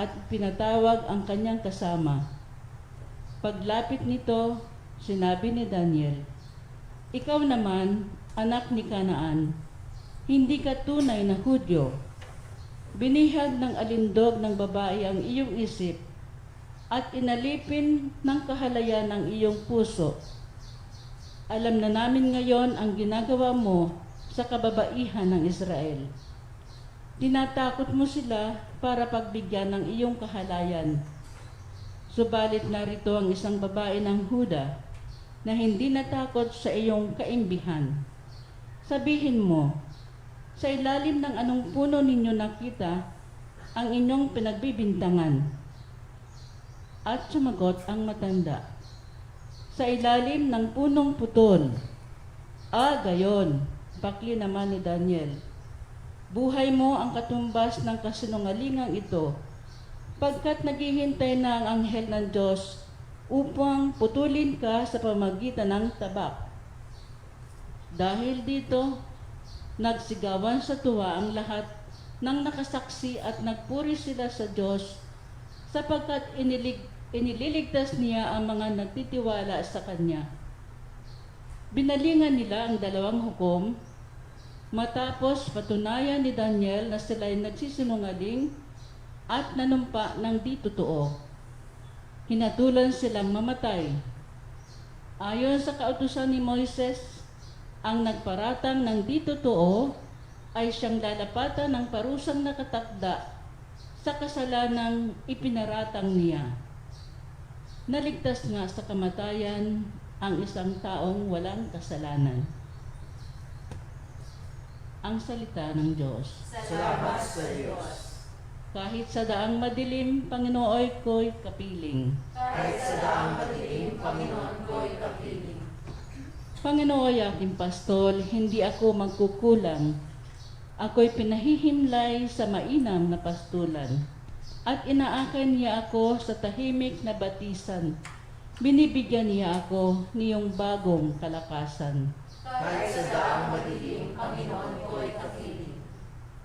At pinatawag ang kanyang kasama. Paglapit nito, sinabi ni Daniel, Ikaw naman, anak ni Kanaan, hindi ka tunay na Hudyo. Binihag ng alindog ng babae ang iyong isip at inalipin ng kahalayan ng iyong puso. Alam na namin ngayon ang ginagawa mo sa kababaihan ng Israel. Tinatakot mo sila para pagbigyan ng iyong kahalayan. Subalit narito ang isang babae ng Huda na hindi natakot sa iyong kaimbihan. Sabihin mo, sa ilalim ng anong puno ninyo nakita ang inyong pinagbibintangan. At sumagot ang matanda, sa ilalim ng punong putol. Ah, gayon, bakli naman ni Daniel. Buhay mo ang katumbas ng kasinungalingang ito, pagkat naghihintay na ang anghel ng Diyos upang putulin ka sa pamagitan ng tabak. Dahil dito, nagsigawan sa tuwa ang lahat ng nakasaksi at nagpuri sila sa Diyos sapagkat inilig, inililigtas niya ang mga nagtitiwala sa Kanya. Binalingan nila ang dalawang hukom matapos patunayan ni Daniel na sila ay nagsisinungaling at nanumpa ng di totoo. Hinatulan silang mamatay. Ayon sa kautusan ni Moises, ang nagparatang ng di totoo ay siyang lalapatan ng parusang nakatakda sa kasalanang ipinaratang niya. Naligtas nga sa kamatayan ang isang taong walang kasalanan. Ang salita ng Diyos. Salamat sa Diyos. Kahit sa daang madilim, Panginooy ko'y kapiling. Kahit sa daang madilim, Panginoon ko'y kapiling. Panginooy aking pastol, hindi ako magkukulang. Ako'y pinahihimlay sa mainam na pastulan. At inaakan niya ako sa tahimik na batisan. Binibigyan niya ako niyong bagong kalakasan. Kahit sa daang madilim, Panginoon ko'y kapiling.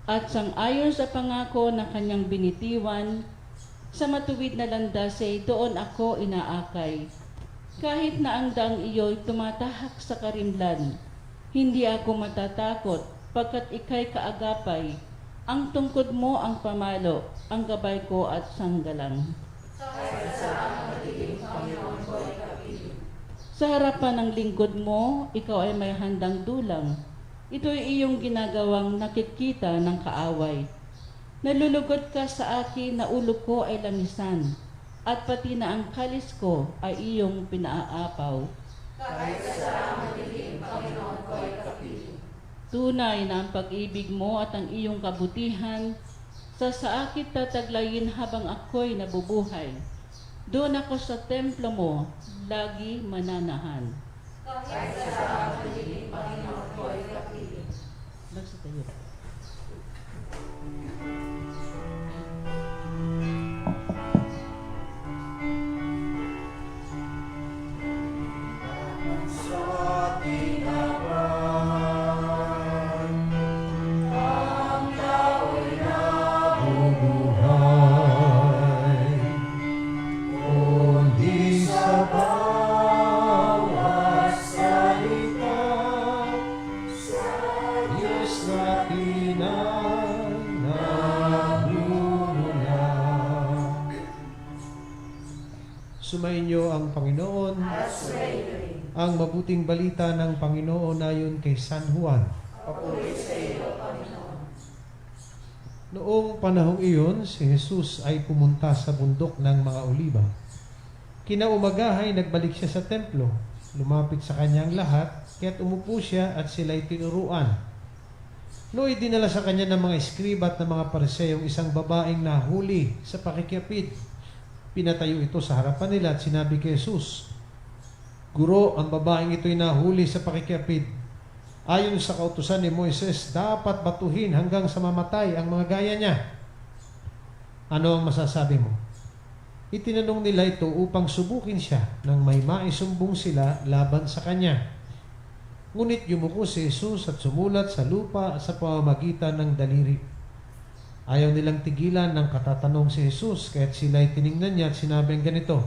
At sang-ayon sa pangako na kanyang binitiwan, sa matuwid na landas ay doon ako inaakay. Kahit na ang dang iyo'y tumatahak sa karimlan, hindi ako matatakot pagkat ikay kaagapay. Ang tungkod mo ang pamalo, ang gabay ko at sanggalang. Daang. Sa harapan ng lingkod mo, ikaw ay may handang dulang. Ito'y iyong ginagawang nakikita ng kaaway. Nalulugod ka sa akin na ulo ko ay langisan, at pati na ang kalis ko ay iyong pinaaapaw. Kahit sa madilim, Panginoon ko'y kapiling. Tunay na ang pag-ibig mo at ang iyong kabutihan sa saakit tataglayin habang ako'y nabubuhay. Doon ako sa templo mo, lagi mananahan. Kahit sa madilim. Bagsa tayo. Sa Panginoon. Ang mabuting balita ng Panginoon ayon kay San Juan. Noong panahong iyon, si Jesus ay pumunta sa bundok ng mga oliba. Kinaumagahay nagbalik siya sa templo. Lumapit sa kanyang lahat, kaya't umupo siya at sila'y tinuruan. Nooy dinala sa kanya ng mga eskriba at ng mga pariseyong isang babaeng nahuli sa pakikiapid. Pinatayo ito sa harapan nila at sinabi kay Jesus, Guro, ang babaeng ito'y nahuli sa pakikiapid. Ayon sa kautusan ni Moises, dapat batuhin hanggang sa mamatay ang mga gaya niya. Ano ang masasabi mo? Itinanong nila ito upang subukin siya nang may maisumbong sila laban sa kanya. Ngunit yumuko si Jesus at sumulat sa lupa sa pamamagitan ng daliri. Ayaw nilang tigilan ng katatanong si Jesus, kaya't sila ay tiningnan niya at sinabing ganito,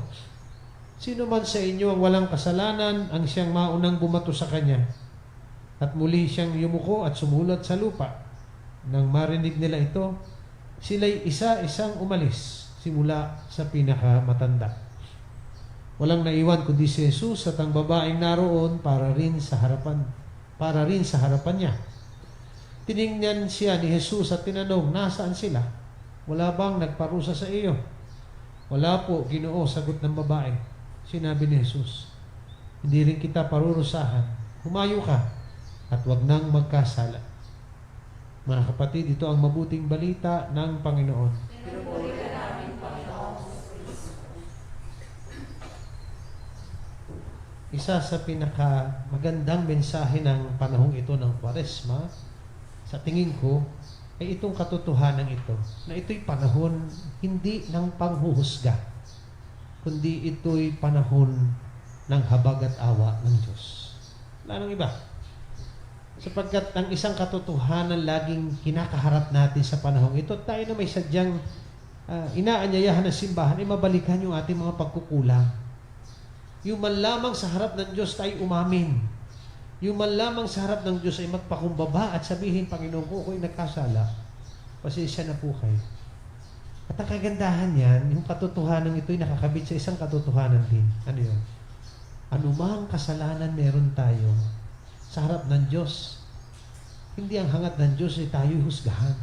Sino man sa inyo ang walang kasalanan ang siyang maunang bumato sa kanya? At muli siyang yumuko at sumulat sa lupa. Nang marinig nila ito, sila'y isa-isang umalis simula sa pinakamatanda. Walang naiwan kundi si Jesus at ang babaeng naroon para rin sa harapan para rin sa harapan niya. Tiningnan siya ni Jesus at tinanong, nasaan sila? Wala bang nagparusa sa iyo? Wala po, ginoo, sagot ng babae. Sinabi ni Jesus, hindi rin kita parurusahan. Humayo ka at wag nang magkasala. Mga kapatid, ito ang mabuting balita ng Panginoon. Isa sa pinaka magandang mensahe ng panahong ito ng Kwaresma, sa tingin ko, ay itong katotohanan ito, na ito'y panahon hindi ng panghuhusga, kundi ito'y panahon ng habag at awa ng Diyos. Wala nang iba. Sapagkat ang isang katotohanan laging kinakaharap natin sa panahong ito, tayo na may sadyang uh, inaanyayahan ng simbahan ay mabalikan yung ating mga pagkukulang. Yung man lamang sa harap ng Diyos tayo umamin. Yung man lamang sa harap ng Diyos ay magpakumbaba at sabihin, Panginoon ko, ako'y nagkasala. Pasensya na po kayo. At ang kagandahan yan, yung katotohanan ito ay nakakabit sa isang katotohanan din. Ano yun? Anumang kasalanan meron tayo sa harap ng Diyos, hindi ang hangat ng Diyos ay tayo'y husgahan.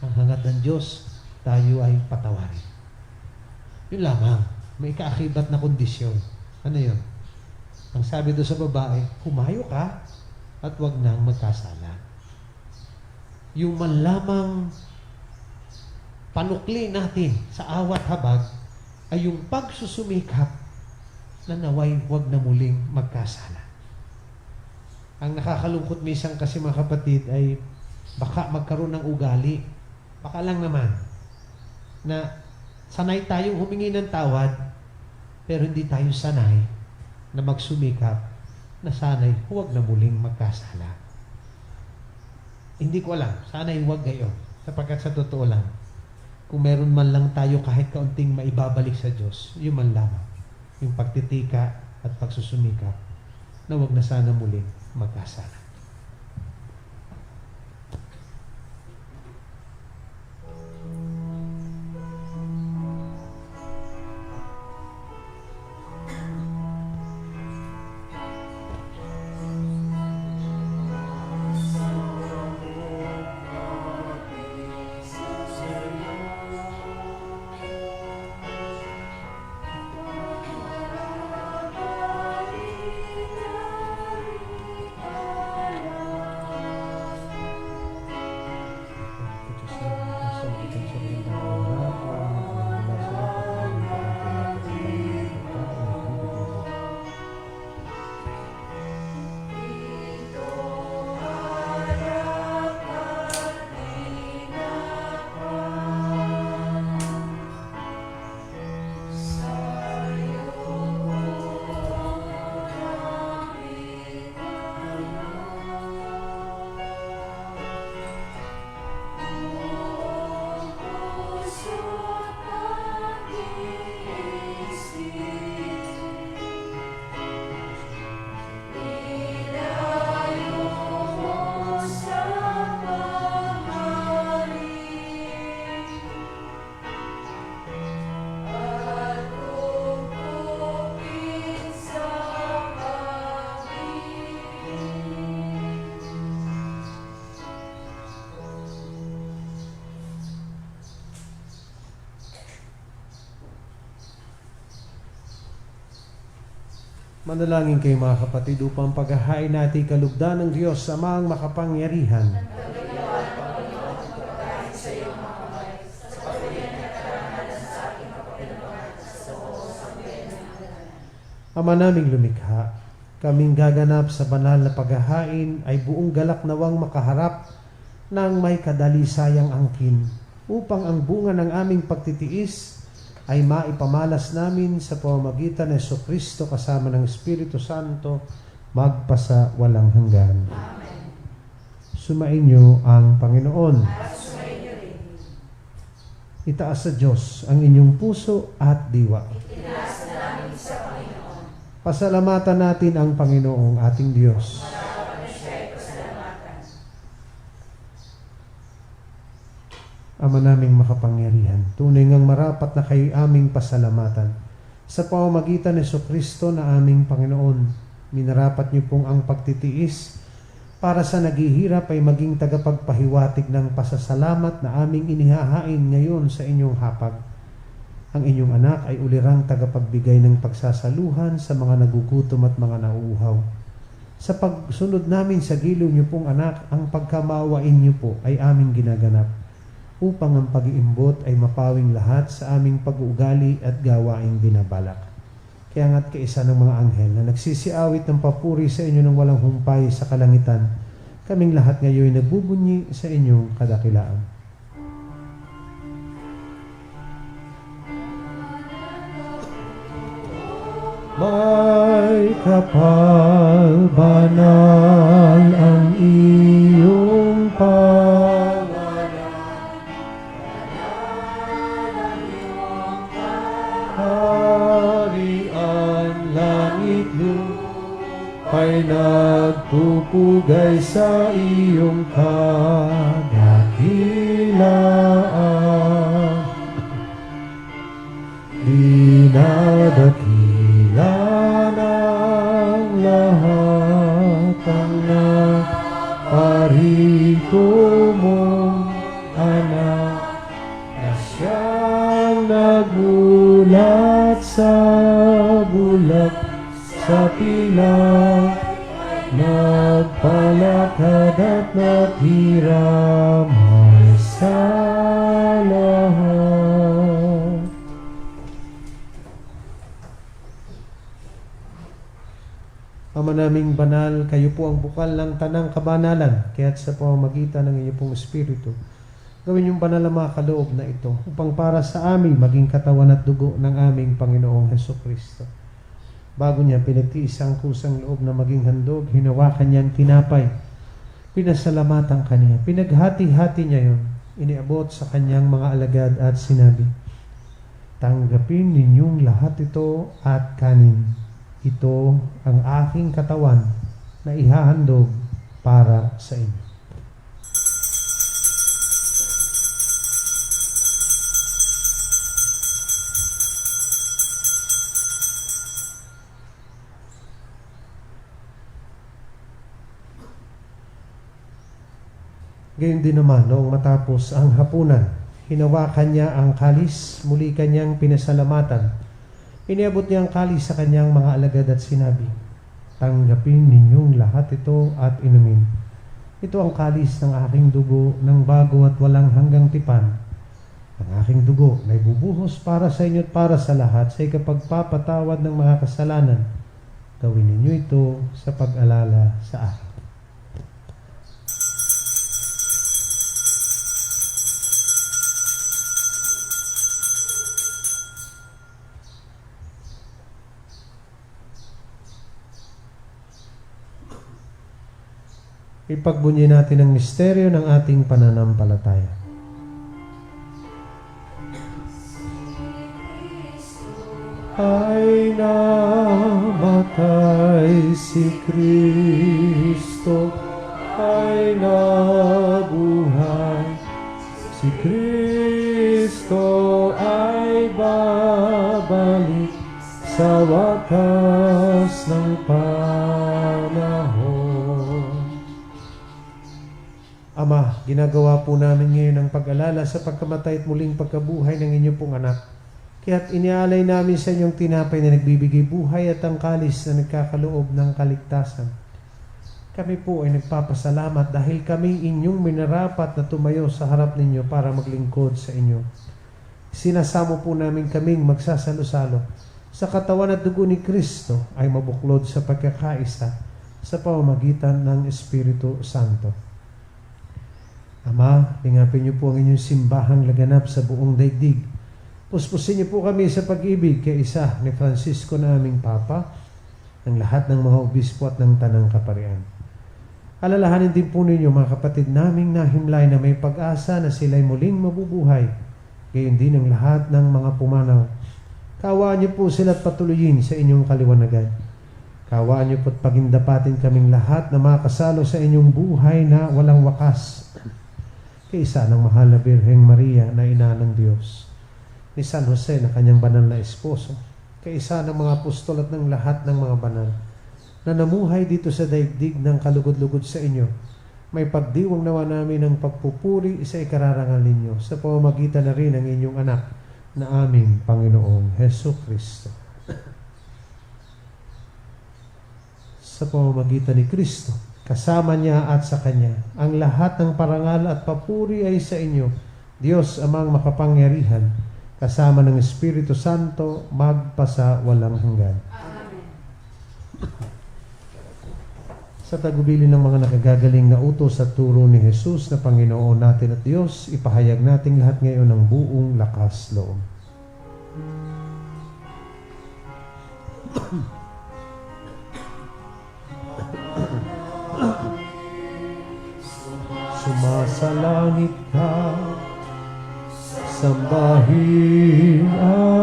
Ang hangat ng Diyos, tayo ay patawarin. Yun lamang. May kaakibat na kondisyon. Ano yun? Ang sabi doon sa babae, humayo ka at wag nang magkasala. Yung man lamang panukli natin sa awat habag ay yung pagsusumikap na naway wag na muling magkasala. Ang nakakalungkot minsan kasi mga kapatid ay baka magkaroon ng ugali. Baka lang naman na sanay tayong humingi ng tawad pero hindi tayo sanay na magsumikap na sanay huwag na muling magkasala. Hindi ko alam. Sana'y huwag gayon. Sapagkat sa totoo lang, kung meron man lang tayo kahit kaunting maibabalik sa Diyos, yun man lamang. Yung pagtitika at pagsusumikap na huwag na sana muling magkasala. Manalangin kayo mga kapatid upang paghahain natin kalugdan ng Diyos sa mga makapangyarihan. Ama naming lumikha, kaming gaganap sa banal na paghahain ay buong galak nawang makaharap ng may kadalisayang angkin upang ang bunga ng aming pagtitiis ay maipamalas namin sa pamamagitan ng Yeso Kristo kasama ng Espiritu Santo magpasa walang hanggan. Sumainyo ang Panginoon. Itaas sa Diyos ang inyong puso at diwa. Pasalamatan natin ang Panginoong ating Diyos. Ama naming makapangyarihan, tunay ngang marapat na kayo aming pasalamatan. Sa pamamagitan ni Kristo na aming Panginoon, minarapat niyo pong ang pagtitiis para sa naghihirap ay maging tagapagpahiwatig ng pasasalamat na aming inihahain ngayon sa inyong hapag. Ang inyong anak ay ulirang tagapagbigay ng pagsasaluhan sa mga nagugutom at mga nauuhaw. Sa pagsunod namin sa giliw niyo pong anak, ang pagkamawain niyo po ay aming ginaganap upang ang pag-iimbot ay mapawing lahat sa aming pag-uugali at gawaing binabalak. Kaya nga't kaisa ng mga anghel na nagsisiawit ng papuri sa inyo ng walang humpay sa kalangitan, kaming lahat ngayon nagbubunyi sa inyong kadakilaan. May kapal banal ang iyong pangalan. Lupa'y nagpupugay sa iyong kadakilaan. Dinadakila ng lahat ang naparito mong anak na siyang nagulat sa bulak sa pilang nagpalakad at naghiramay sa lahat. Ama naming banal, kayo po ang bukal ng tanang kabanalan, kaya't sa pamamagitan ng inyong pong Espiritu, gawin yung banal na mga kaloob na ito upang para sa amin maging katawan at dugo ng aming Panginoong Heso Kristo. Bago niya pinagtiis ang kusang loob na maging handog, hinawakan niya ang tinapay, pinasalamatan kaniya, pinaghati-hati niya yon, iniabot sa kanyang mga alagad at sinabi, Tanggapin ninyong lahat ito at kanin. Ito ang aking katawan na ihahandog para sa inyo. Gayon din naman, noong matapos ang hapunan, hinawakan niya ang kalis, muli kanyang pinasalamatan. Iniabot niya ang kalis sa kanyang mga alagad at sinabi, Tanggapin ninyong lahat ito at inumin. Ito ang kalis ng aking dugo ng bago at walang hanggang tipan. Ang aking dugo na ibubuhos para sa inyo at para sa lahat sa ikapagpapatawad ng mga kasalanan. Gawin ninyo ito sa pag-alala sa akin. Ipagbunyi natin ang misteryo ng ating pananampalataya. Ay namatay si Kristo, ay nabuhay. Si Kristo ay babalik sa wakas ng panahon. Ginagawa po namin ngayon ang pag-alala sa pagkamatay at muling pagkabuhay ng inyong pong anak. Kaya't inialay namin sa inyong tinapay na nagbibigay buhay at ang kalis na nagkakaloob ng kaligtasan. Kami po ay nagpapasalamat dahil kami inyong minarapat na tumayo sa harap ninyo para maglingkod sa inyo. Sinasamo po namin kaming magsasalo-salo sa katawan at dugo ni Kristo ay mabuklod sa pagkakaisa sa pamamagitan ng Espiritu Santo. Ama, lingapin niyo po ang inyong simbahang laganap sa buong daigdig. Puspusin niyo po kami sa pag-ibig kay isa ni Francisco na aming Papa, ng lahat ng mga obispo at ng tanang kaparian. Alalahanin din po ninyo mga kapatid naming nahimlay na may pag-asa na sila'y muling mabubuhay gayon din ang lahat ng mga pumanaw. Kawaan niyo po sila at patuloyin sa inyong kaliwanagan. Kawaan niyo po't pagindapatin kaming lahat na makasalo sa inyong buhay na walang wakas. Kaysa ng mahal na Birheng Maria na ina ng Diyos. Ni San Jose na kanyang banal na esposo. Kaysa ng mga apostol at ng lahat ng mga banal na namuhay dito sa daigdig ng kalugod-lugod sa inyo. May pagdiwang nawa namin ng pagpupuri sa ikararangal ninyo sa pamamagitan na rin ng inyong anak na aming Panginoong Heso Kristo. sa pamamagitan ni Kristo, kasama niya at sa Kanya. Ang lahat ng parangal at papuri ay sa inyo, Diyos amang makapangyarihan, kasama ng Espiritu Santo, magpasa walang hanggan. Sa tagubili ng mga nakagagaling na utos at turo ni Jesus na Panginoon natin at Diyos, ipahayag nating lahat ngayon ng buong lakas loob. Sumasalangit ka, sambahin ang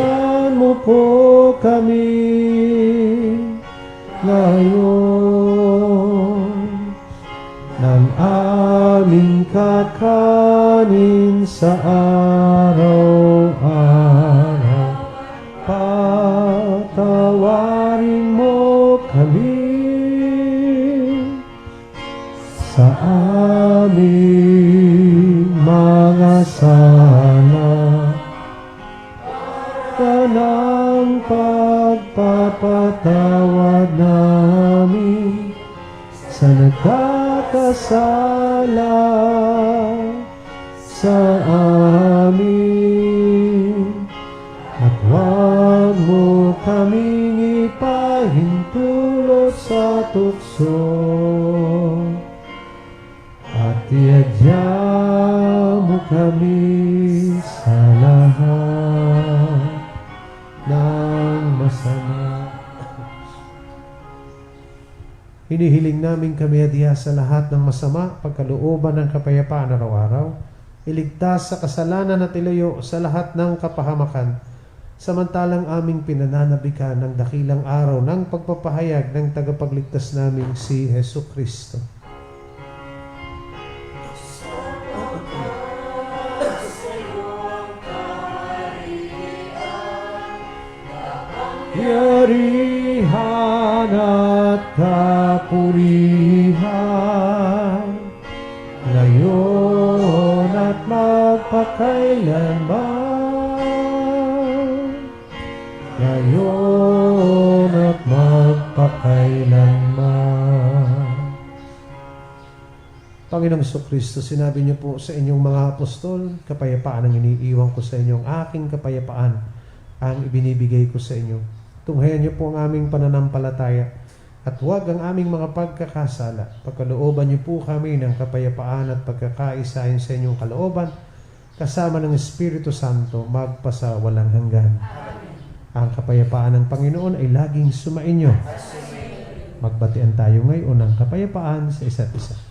Bigyan mo po kami ngayon ng aming kakanin sa araw-araw. Nagkakasala sa amin. At huwag mo kaming ipahintulot sa tukso. At iadya mo kami sa lahat Hinihiling namin kami adya sa lahat ng masama, pagkalooban ng kapayapaan araw-araw, iligtas sa kasalanan at ilayo sa lahat ng kapahamakan, samantalang aming pinananabikan ng dakilang araw ng pagpapahayag ng tagapagligtas naming si Heso Kristo. Yarihan at kapurihan. Ngayon at magpakailanman. Ngayon at magpakailanman. Panginoong Kristo, sinabi niyo po sa inyong mga apostol, kapayapaan ang iniiwan ko sa inyo, ang aking kapayapaan ang ibinibigay ko sa inyo. Tunghayan niyo po ang aming pananampalataya at huwag ang aming mga pagkakasala. Pagkalooban niyo po kami ng kapayapaan at pagkakaisahin sa inyong kalooban, kasama ng Espiritu Santo, magpasa walang hanggan. Ang kapayapaan ng Panginoon ay laging sumainyo. Magbatian tayo ngayon ng kapayapaan sa isa't isa.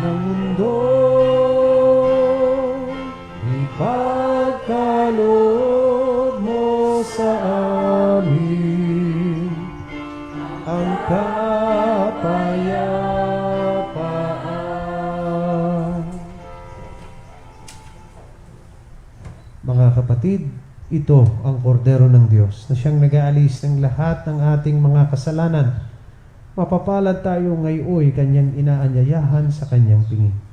Ng mundo ipagkaloob mo sa amin ang kapayapaan. Mga kapatid, ito ang kordero ng Diyos na siyang nag-aalis ng lahat ng ating mga kasalanan. Mapapalad tayo ngayon kanyang inaanyayahan sa kanyang pingin.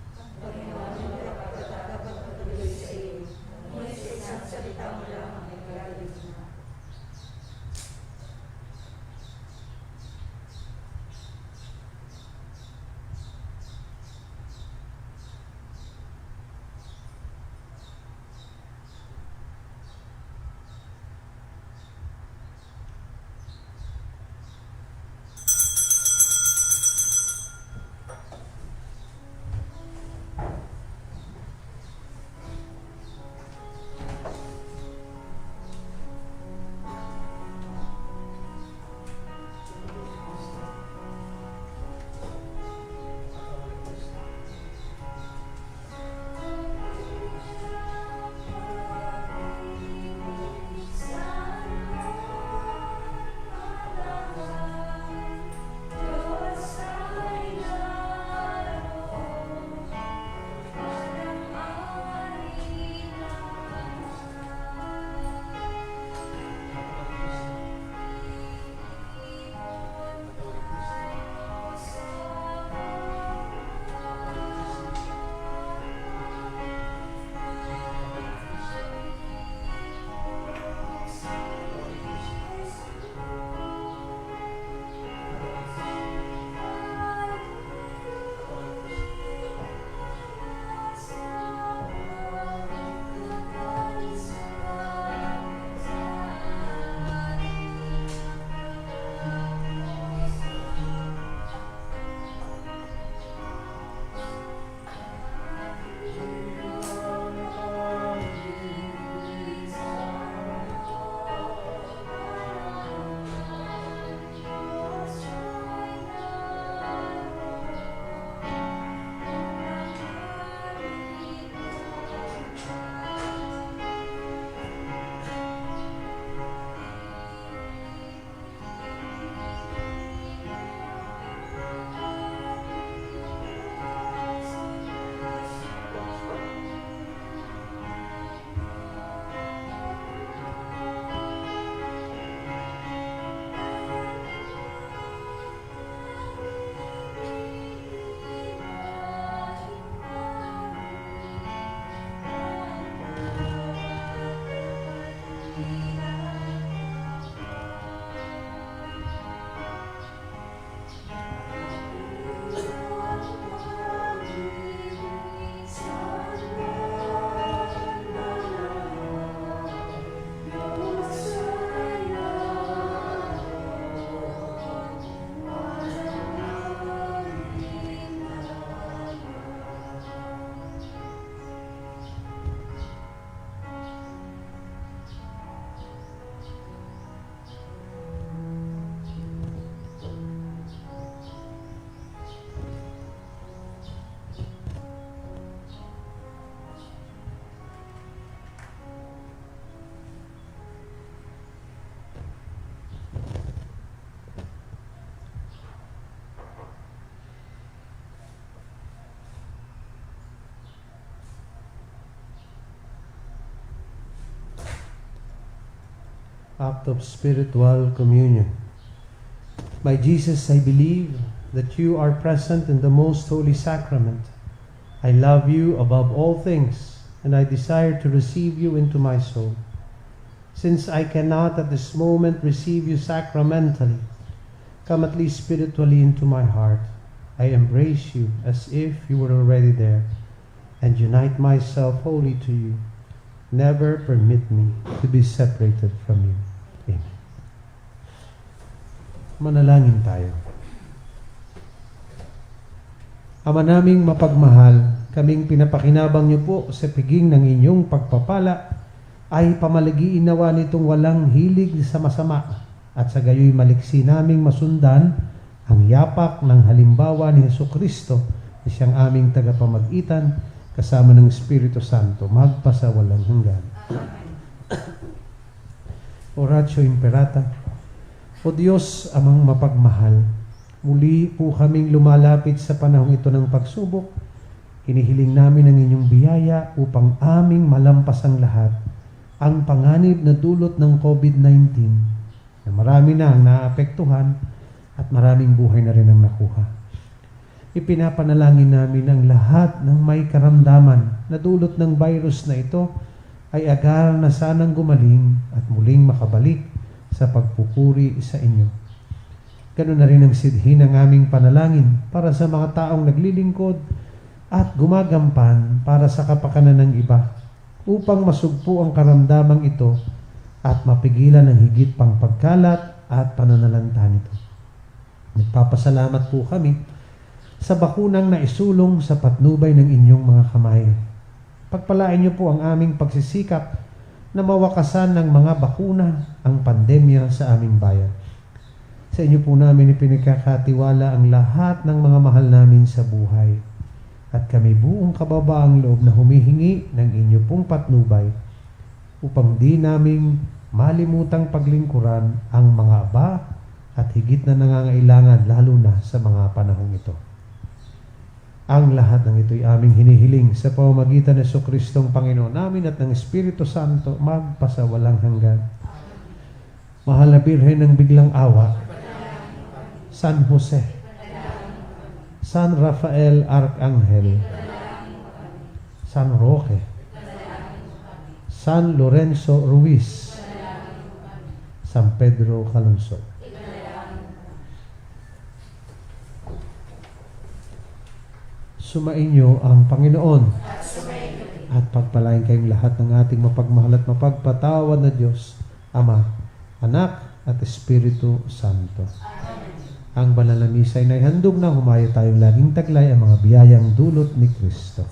Act of spiritual communion. My Jesus, I believe that you are present in the most holy sacrament. I love you above all things, and I desire to receive you into my soul. Since I cannot at this moment receive you sacramentally, come at least spiritually into my heart. I embrace you as if you were already there, and unite myself wholly to you. Never permit me to be separated from you. Manalangin tayo. Ama naming mapagmahal, kaming pinapakinabang niyo po sa piging ng inyong pagpapala ay pamalagiin nawa nitong walang hilig sa masama at sa gayoy maliksi naming masundan ang yapak ng halimbawa ni Heso Kristo na siyang aming tagapamagitan kasama ng Espiritu Santo magpasa walang hanggan. Oratio Imperata O Diyos, amang mapagmahal, muli po kaming lumalapit sa panahong ito ng pagsubok. Hinihiling namin ang inyong biyaya upang aming malampas ang lahat ang panganib na dulot ng COVID-19 na marami na ang naapektuhan at maraming buhay na rin ang nakuha. Ipinapanalangin namin ang lahat ng may karamdaman na dulot ng virus na ito ay agar na sanang gumaling at muling makabalik sa pagpupuri sa inyo. Ganun na rin ang sidhi ng aming panalangin para sa mga taong naglilingkod at gumagampan para sa kapakanan ng iba upang masugpo ang karamdamang ito at mapigilan ang higit pang pagkalat at pananalanta nito. Nagpapasalamat po kami sa bakunang na isulong sa patnubay ng inyong mga kamay. Pagpalain niyo po ang aming pagsisikap na mawakasan ng mga bakuna ang pandemya sa aming bayan. Sa inyo po namin ipinagkakatiwala ang lahat ng mga mahal namin sa buhay. At kami buong kababaang loob na humihingi ng inyo pong patnubay upang di naming malimutang paglingkuran ang mga aba at higit na nangangailangan lalo na sa mga panahong ito. Ang lahat ng ito'y aming hinihiling sa pamamagitan ng Kristong Panginoon namin at ng Espiritu Santo magpasawalang hanggan. Mahal na Birhen ng biglang awa, San Jose, San Rafael Arcangel, San Roque, San Lorenzo Ruiz, San Pedro Calungsod. Sumainyo ang Panginoon at pagpalain kayong lahat ng ating mapagmahal at mapagpatawad na Diyos, Ama, Anak at Espiritu Santo. Ang banal na misa ay naihandog na humaya tayong laging taglay ang mga biyayang dulot ni Kristo.